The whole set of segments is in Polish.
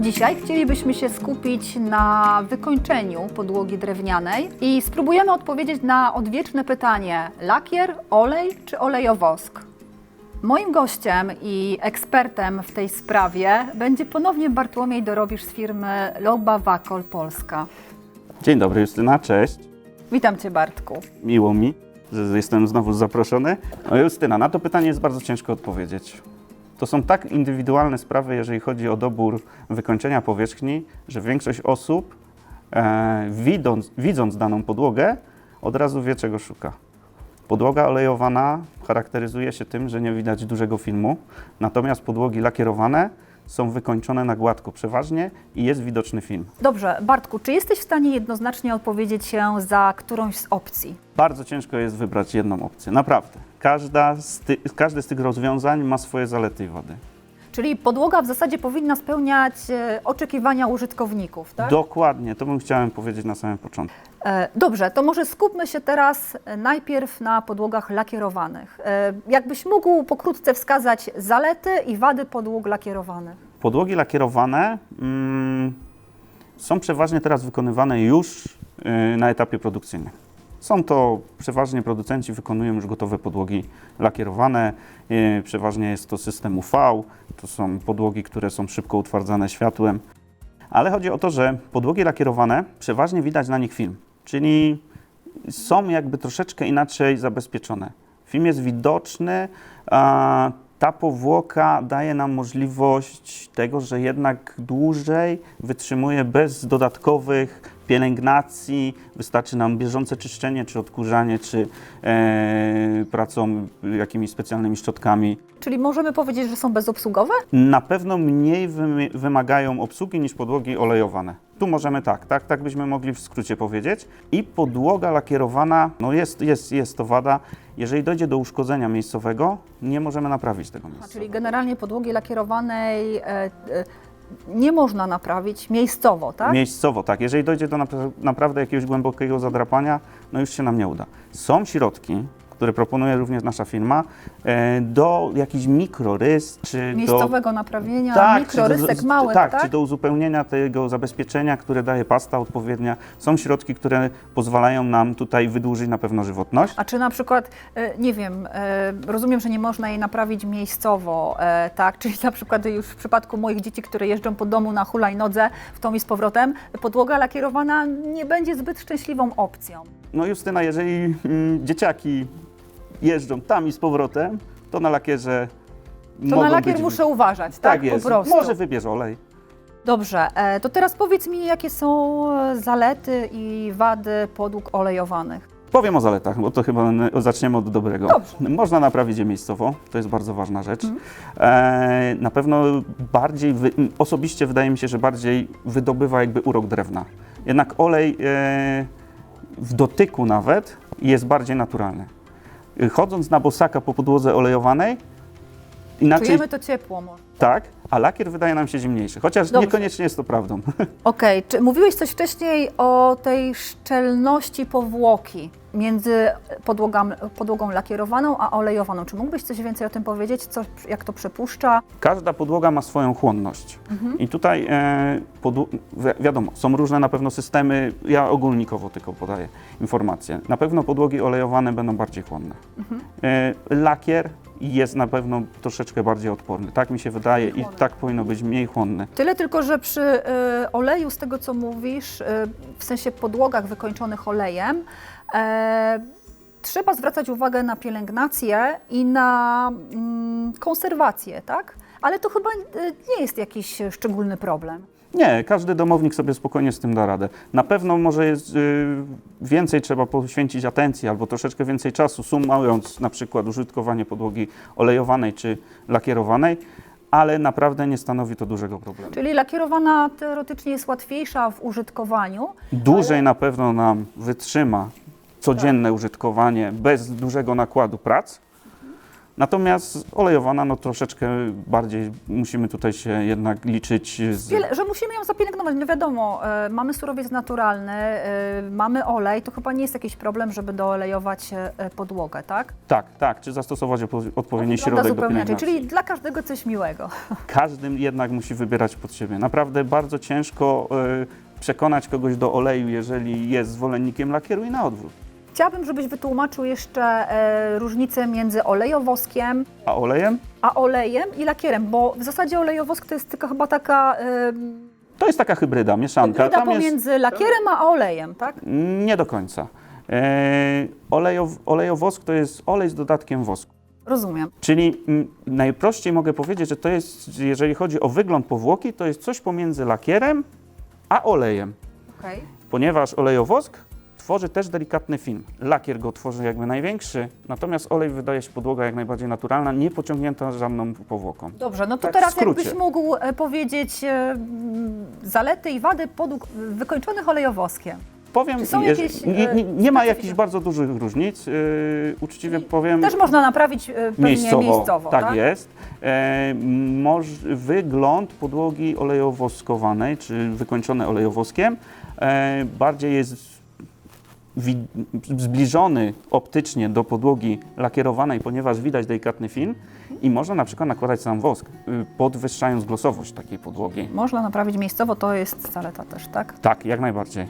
Dzisiaj chcielibyśmy się skupić na wykończeniu podłogi drewnianej i spróbujemy odpowiedzieć na odwieczne pytanie: lakier, olej czy olejowosk? Moim gościem i ekspertem w tej sprawie będzie ponownie Bartłomiej Dorowisz z firmy Loba Wakol Polska. Dzień dobry Justyna, cześć. Witam Cię Bartku. Miło mi, że jestem znowu zaproszony. No Justyna, na to pytanie jest bardzo ciężko odpowiedzieć. To są tak indywidualne sprawy, jeżeli chodzi o dobór wykończenia powierzchni, że większość osób, e, widząc, widząc daną podłogę, od razu wie, czego szuka. Podłoga olejowana charakteryzuje się tym, że nie widać dużego filmu, natomiast podłogi lakierowane są wykończone na gładko przeważnie i jest widoczny film. Dobrze, Bartku, czy jesteś w stanie jednoznacznie odpowiedzieć się za którąś z opcji? Bardzo ciężko jest wybrać jedną opcję, naprawdę. Każda z ty, każde z tych rozwiązań ma swoje zalety i wady. Czyli podłoga w zasadzie powinna spełniać e, oczekiwania użytkowników, tak? Dokładnie, to bym chciałem powiedzieć na samym początku. E, Dobrze, to może skupmy się teraz najpierw na podłogach lakierowanych. E, Jakbyś mógł pokrótce wskazać zalety i wady podłóg lakierowanych? Podłogi lakierowane mm, są przeważnie teraz wykonywane już y, na etapie produkcyjnym. Są to przeważnie producenci wykonują już gotowe podłogi lakierowane. y, Przeważnie jest to system UV, to są podłogi, które są szybko utwardzane światłem. Ale chodzi o to, że podłogi lakierowane przeważnie widać na nich film, czyli są jakby troszeczkę inaczej zabezpieczone. Film jest widoczny, a ta powłoka daje nam możliwość tego, że jednak dłużej wytrzymuje bez dodatkowych pielęgnacji. Wystarczy nam bieżące czyszczenie, czy odkurzanie, czy e, pracą jakimiś specjalnymi szczotkami. Czyli możemy powiedzieć, że są bezobsługowe? Na pewno mniej wymy- wymagają obsługi niż podłogi olejowane. Tu możemy tak, tak, tak byśmy mogli w skrócie powiedzieć. I podłoga lakierowana, no jest, jest, jest to wada. Jeżeli dojdzie do uszkodzenia miejscowego, nie możemy naprawić tego miejsca. czyli generalnie podłogi lakierowanej e, e, nie można naprawić miejscowo, tak? Miejscowo, tak. Jeżeli dojdzie do napra- naprawdę jakiegoś głębokiego zadrapania, no już się nam nie uda. Są środki, które proponuje również nasza firma, e, do jakichś mikrorys, czy do... Miejscowego naprawienia, Tak, mikrorysek do, małych, tak, tak? czy do uzupełnienia tego zabezpieczenia, które daje pasta odpowiednia. Są środki, które pozwalają nam tutaj wydłużyć na pewno żywotność. A czy na przykład, e, nie wiem, e, rozumiem, że nie można jej naprawić miejscowo, tak? Czyli na przykład już w przypadku moich dzieci, które jeżdżą po domu na hulajnodze w tą i z powrotem, podłoga lakierowana nie będzie zbyt szczęśliwą opcją. No Justyna, jeżeli mm, dzieciaki jeżdżą tam i z powrotem, to na lakierze To mogą na lakier być... muszę uważać, tak? Tak jest. Po prostu. Może wybierz olej. Dobrze, e, to teraz powiedz mi, jakie są zalety i wady podłóg olejowanych. Powiem o zaletach, bo to chyba zaczniemy od dobrego. Dobrze. Można naprawić je miejscowo, to jest bardzo ważna rzecz. E, na pewno bardziej, wy, osobiście wydaje mi się, że bardziej wydobywa jakby urok drewna. Jednak olej e, w dotyku nawet jest bardziej naturalny. Chodząc na bosaka po podłodze olejowanej, inaczej Czujemy to ciepło może. tak, a lakier wydaje nam się zimniejszy, chociaż Dobrze. niekoniecznie jest to prawdą. Okej, czy mówiłeś coś wcześniej o tej szczelności powłoki między podłogam, podłogą lakierowaną a olejowaną. Czy mógłbyś coś więcej o tym powiedzieć, co, jak to przepuszcza? Każda podłoga ma swoją chłonność. I tutaj e, wi- wiadomo, są różne na pewno systemy, ja ogólnikowo tylko podaję informacje. Na pewno podłogi olejowane będą bardziej chłonne. E, lakier jest na pewno troszeczkę bardziej odporny. Tak mi się wydaje i tak powinno być mniej chłonny. Tyle tylko, że przy y, oleju, z tego co mówisz, y, w sensie podłogach wykończonych olejem, trzeba zwracać uwagę na pielęgnację i na mm, konserwację, tak? Ale to chyba y, nie jest jakiś szczególny problem. Nie, każdy domownik sobie spokojnie z tym da radę. Na pewno może jest y, więcej trzeba poświęcić atencji albo troszeczkę więcej czasu, sumując na przykład użytkowanie podłogi olejowanej czy lakierowanej, ale naprawdę nie stanowi to dużego problemu. Czyli lakierowana teoretycznie jest łatwiejsza w użytkowaniu, Dłużej na pewno nam wytrzyma codzienne użytkowanie bez dużego nakładu prac. Natomiast olejowana, no troszeczkę bardziej musimy tutaj się jednak liczyć z... Wiele, że musimy ją zapielęgnować. No wiadomo, e, mamy surowiec naturalny, e, mamy olej, to chyba nie jest jakiś problem, żeby doolejować e, podłogę, tak? Tak, tak, czy zastosować opo- odpowiedni Wygląda środek do pielęgnacji. czyli dla każdego coś miłego. Każdy jednak musi wybierać pod siebie. Naprawdę bardzo ciężko y, przekonać kogoś do oleju, jeżeli jest zwolennikiem lakieru i na odwrót. Chciałabym, żebyś wytłumaczył jeszcze e, różnicę między olejowoskiem, A olejem? a olejem i lakierem, bo w zasadzie olejowosk to jest tylko chyba taka e, To jest taka hybryda, mieszanka. hybryda Tam jest pomiędzy lakierem a olejem, tak? nie do końca. E, olejow, olejowosk to jest olej z dodatkiem wosku. Rozumiem. Czyli mm, najprościej mogę powiedzieć, że to jest, jeżeli chodzi o wygląd powłoki, to jest coś pomiędzy lakierem a olejem. Okej. ponieważ olejowosk tworzy też delikatny film. Lakier go tworzy jakby największy, natomiast olej wydaje się podłoga jak najbardziej naturalna, nie pociągnięta żadną powłoką. Dobrze, no to Tak teraz jakbyś mógł e, powiedzieć e, zalety i wady podłóg wykończonych olejowoskiem. Powiem, Czy są jeż- jakieś, nie, nie, e, nie ma specyficzne? jakichś bardzo dużych różnic. Yy, uczciwie powiem, Też można naprawić e, pewnie miejscowo, miejscowo, tak, tak? jest. E, moż, wygląd podłogi olejowoskowanej, czy wykończone olejowoskiem, e, bardziej jest zbliżony optycznie do podłogi lakierowanej, ponieważ widać delikatny film i można na przykład nakładać sam wosk, y, podwyższając glosowość takiej podłogi. Można naprawić miejscowo, to jest zaleta też, tak? Tak, jak najbardziej.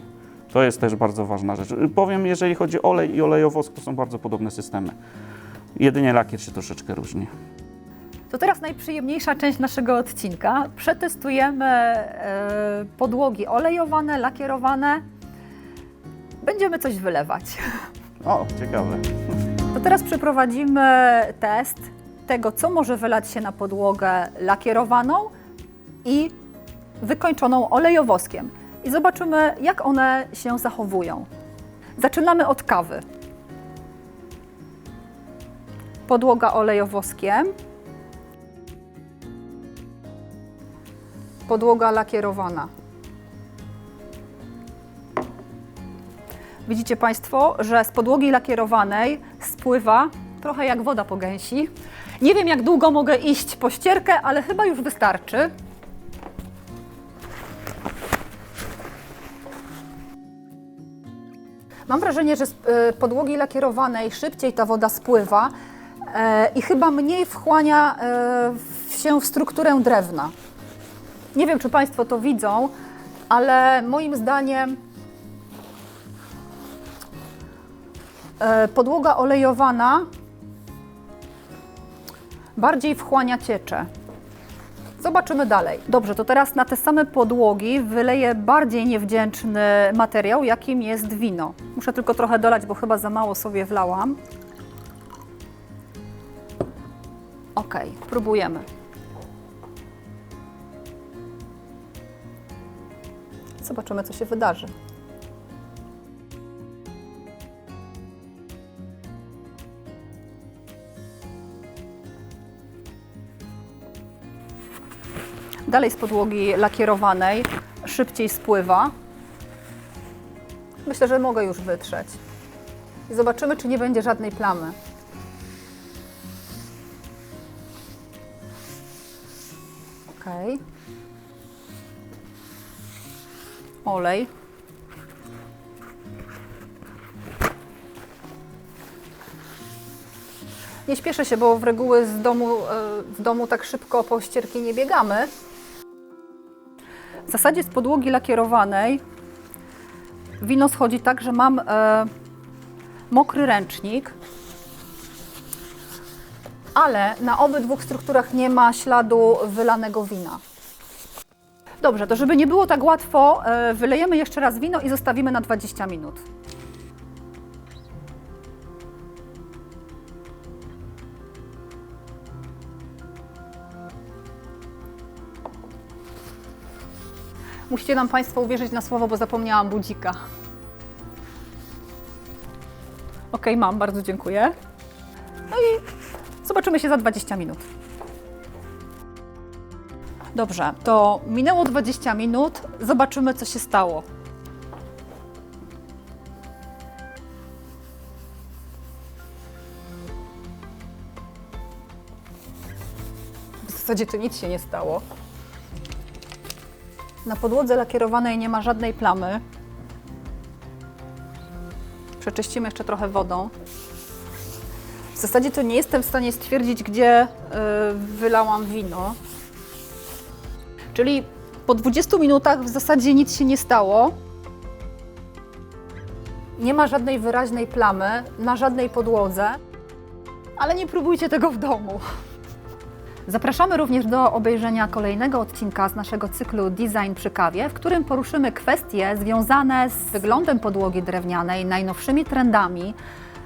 To jest też bardzo ważna rzecz. Powiem, jeżeli chodzi o olej i olejowosk, to są bardzo podobne systemy. Jedynie lakier się troszeczkę różni. To teraz najprzyjemniejsza część naszego odcinka. Przetestujemy e, podłogi olejowane, lakierowane. Będziemy coś wylewać. O, ciekawe. To teraz przeprowadzimy test tego, co może wylać się na podłogę lakierowaną i wykończoną olejowoskiem. I zobaczymy, jak one się zachowują. Zaczynamy od kawy. Podłoga olejowoskiem. Podłoga lakierowana. Widzicie Państwo, że z podłogi lakierowanej spływa trochę jak woda po gęsi. Nie wiem, jak długo mogę iść po ścierkę, ale chyba już wystarczy. Mam wrażenie, że z y, podłogi lakierowanej szybciej ta woda spływa e, i chyba mniej wchłania e, się w strukturę drewna. Nie wiem, czy Państwo to widzą, ale moim zdaniem podłoga olejowana bardziej wchłania ciecze. Zobaczymy dalej. Dobrze, to teraz na te same podłogi wyleję bardziej niewdzięczny materiał, jakim jest wino. Muszę tylko trochę dolać, bo chyba za mało sobie wlałam. Ok, próbujemy. Zobaczymy, co się wydarzy. Dalej z podłogi lakierowanej szybciej spływa. Myślę, że mogę już wytrzeć. I zobaczymy, czy nie będzie żadnej plamy. Ok. Olej. Nie śpieszę się, bo w reguły z domu, e, w domu tak szybko po ścierki nie biegamy. W zasadzie z podłogi lakierowanej wino schodzi tak, że mam e, mokry ręcznik, ale na obydwu strukturach nie ma śladu wylanego wina. Dobrze, to żeby nie było tak łatwo, e, wylejemy jeszcze raz wino i zostawimy na 20 minut. Musicie nam Państwo uwierzyć na słowo, bo zapomniałam budzika. Ok, mam, bardzo dziękuję. No i zobaczymy się za 20 minut. Dobrze, to minęło 20 minut. Zobaczymy, co się stało. zasadzie to nic się nie stało. Na podłodze lakierowanej nie ma żadnej plamy. Przeczyścimy jeszcze trochę wodą. W zasadzie to nie jestem w stanie stwierdzić, gdzie y, wylałam wino. Czyli po 20 minutach w zasadzie nic się nie stało. Nie ma żadnej wyraźnej plamy na żadnej podłodze, ale nie próbujcie tego w domu. Zapraszamy również do obejrzenia kolejnego odcinka z naszego cyklu Design przy kawie, w którym poruszymy kwestie związane z wyglądem podłogi drewnianej, najnowszymi trendami,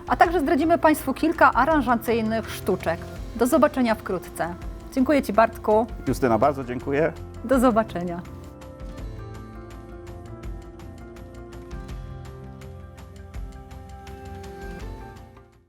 a także zdradzimy Państwu kilka aranżacyjnych sztuczek. Do zobaczenia wkrótce. Dziękuję Ci Bartku. Justyna, bardzo dziękuję. Do zobaczenia.